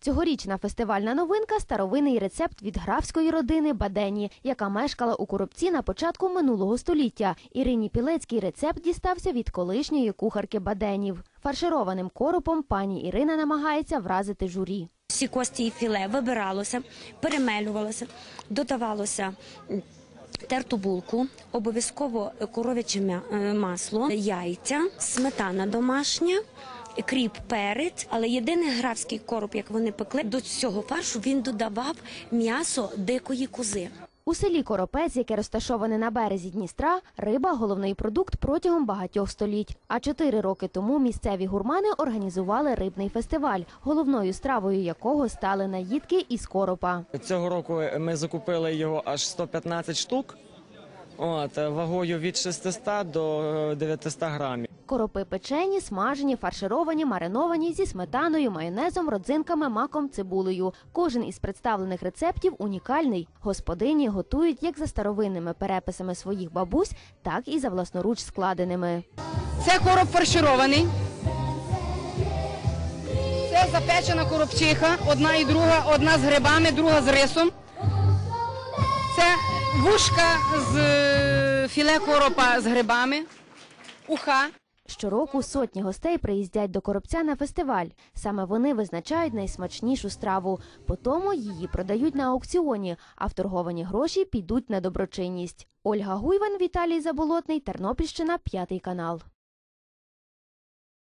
Цьогорічна фестивальна новинка старовинний рецепт від графської родини Бадені, яка мешкала у Коробці на початку минулого століття. Ірині Пілецький рецепт дістався від колишньої кухарки Баденів. Фаршированим коропом пані Ірина намагається вразити журі. Всі кості і філе вибиралося, перемелювалося, додавалося. Терту булку, обов'язково коров'яче е, масло, яйця, сметана домашня, кріп, перець. Але єдиний графський короб, як вони пекли, до цього фаршу він додавав м'ясо дикої кози. У селі Коропець, яке розташоване на березі Дністра, риба головний продукт протягом багатьох століть. А чотири роки тому місцеві гурмани організували рибний фестиваль, головною стравою якого стали наїдки із коропа. Цього року ми закупили його аж 115 штук. От, вагою від 600 до е, 900 грамів. Коропи печені, смажені, фаршировані, мариновані зі сметаною, майонезом, родзинками, маком, цибулею. Кожен із представлених рецептів унікальний. Господині готують як за старовинними переписами своїх бабусь, так і за власноруч складеними. Це короб фарширований. Це запечена коробчиха, одна і друга, одна з грибами, друга з рисом. Це вушка з е, філе коропа з грибами, уха. Щороку сотні гостей приїздять до коробця на фестиваль. Саме вони визначають найсмачнішу страву. Потому її продають на аукціоні, а вторговані гроші підуть на доброчинність. Ольга Гуйван, Віталій Заболотний, Тернопільщина, п'ятий канал.